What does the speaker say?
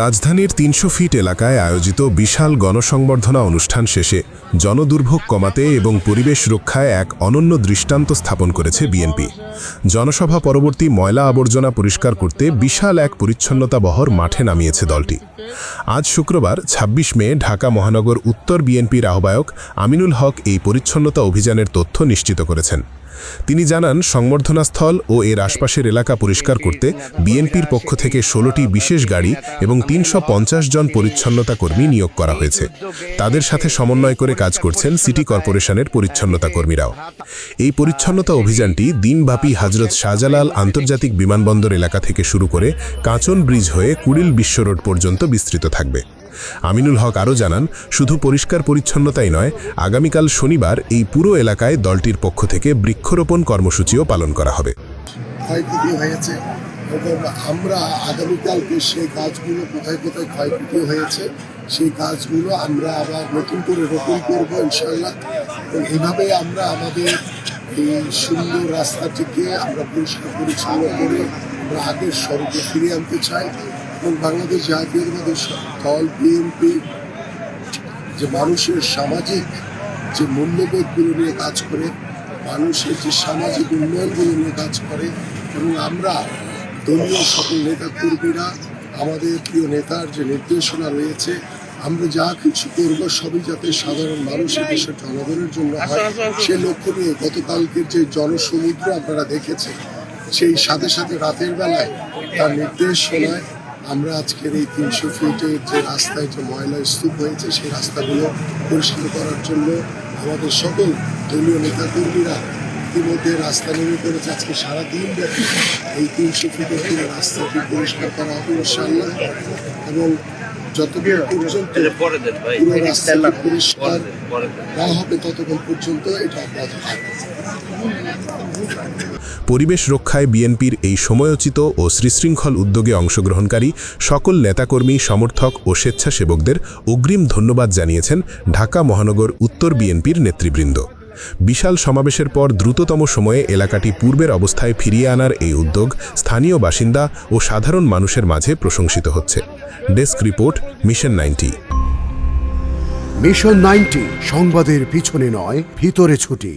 রাজধানীর তিনশো ফিট এলাকায় আয়োজিত বিশাল গণসংবর্ধনা অনুষ্ঠান শেষে জনদুর্ভোগ কমাতে এবং পরিবেশ রক্ষায় এক অনন্য দৃষ্টান্ত স্থাপন করেছে বিএনপি। জনসভা পরবর্তী ময়লা আবর্জনা পরিষ্কার করতে বিশাল এক পরিচ্ছন্নতা বহর মাঠে নামিয়েছে দলটি। আজ শুক্রবার ২৬ মে, ঢাকা মহানগর উত্তর বিএনপির আহ্বায়ক আমিনুল হক এই পরিচ্ছন্নতা অভিযানের তথ্য নিশ্চিত করেছেন। তিনি জানান, সংবর্ধনাস্থল ও এর আশপাশের এলাকা পরিষ্কার করতে বিএনপির পক্ষ থেকে ষোলোটি বিশেষ গাড়ি এবং তিনশো পঞ্চাশ জন পরিচ্ছন্নতা কর্মী নিয়োগ করা হয়েছে। তাদের সাথে সমন্বয় করে কাজ করছেন সিটি কর্পোরেশনের পরিচ্ছন্নতা কর্মীরাও। এই পরিচ্ছন্নতা অভিযানটি দিনব্যাপী হজরত শাহজালাল আন্তর্জাতিক বিমানবন্দর এলাকা থেকে শুরু করে কাঁচন ব্রিজ হয়ে কুড়িল বিশ্ব রোড পর্যন্ত বিস্তৃত থাকবে। আমিনুল হক আরও জানান, শুধু পরিষ্কার পরিচ্ছন্নতাই নয়, আগামীকাল শনিবার এই পুরো এলাকায় দলটির পক্ষ থেকে বৃক্ষরোপণ কর্মসূচিও পালন করা হবে। ক্ষয়ক্ষতি হয়েছে এবং আমরা আগামীকালকে সেই গাছগুলো কোথায় কোথায় ক্ষয়ক্ষতি হয়েছে, সেই গাছগুলো আমরা আবার নতুন করে রোপণ করব ইনশাল্লাহ এবং এইভাবে আমরা আমাদের এই সুন্দর রাস্তাটিকে আমরা পরিষ্কার পরিচ্ছন্ন করে আমরা আগের স্বরূপে ফিরিয়ে আনতে চাই। এবং বাংলাদেশ জাতীয়তাবাদী দল বিএনপি যে মানুষের সামাজিক যে মূল্যবোধগুলো নিয়ে কাজ করে মানুষের যে সামাজিক উন্নয়নগুলো নিয়ে কাজ করে এবং আমরা দলীয় সকল নেতা কর্মীরা আমাদের প্রিয় নেতার যে নির্দেশনা রয়েছে আমরা যা কিছু করব সবই যাতে সাধারণ মানুষের দেশের জনগণের জন্য হয়। সে লক্ষ্য নিয়ে গতকালকের যে জনসমুদ্র আপনারা দেখেছেন সেই সাথে সাথে রাতের বেলায় তার নির্দেশনায় আমরা আজকের এই তিনশো ফিটের যে রাস্তায় যে ময়লা স্তূপ হয়েছে, সেই রাস্তাগুলো পরিষ্কার করার জন্য আমাদের সকল দলীয় নেতাকর্মীরা ইতিমধ্যে রাস্তা নেমে পড়েছে। আজকে সারাদিন ব্যাপী এই তিনশো ফিটের রাস্তাটি পরিষ্কার করা হবে ইনশাল্লাহ এবং যতদিন পর্যন্ত পরে দেন ভাই পুরো রাস্তাটি পরিষ্কার না হবে ততক্ষণ পর্যন্ত এটা অব্যাহত থাকবে পরিবেশ রক্ষায় বিএনপির এই সময়োচিত ও সৃশৃঙ্খল উদ্যোগে অংশগ্রহণকারী সকল নেতাকর্মী সমর্থক ও স্বেচ্ছাসেবকদের অগ্রিম ধন্যবাদ জানিয়েছেন ঢাকা মহানগর উত্তর বিএনপির নেতৃবৃন্দ। বিশাল সমাবেশের পর দ্রুততম সময়ে এলাকাটি পূর্বের অবস্থায় ফিরিয়ে আনার এই উদ্যোগ স্থানীয় বাসিন্দা ও সাধারণ মানুষের মাঝে প্রশংসিত হচ্ছে। Desk report, mission ninety. Mission ninety, সংবাদের পিছনে নয়, ভিতরে ছুটি।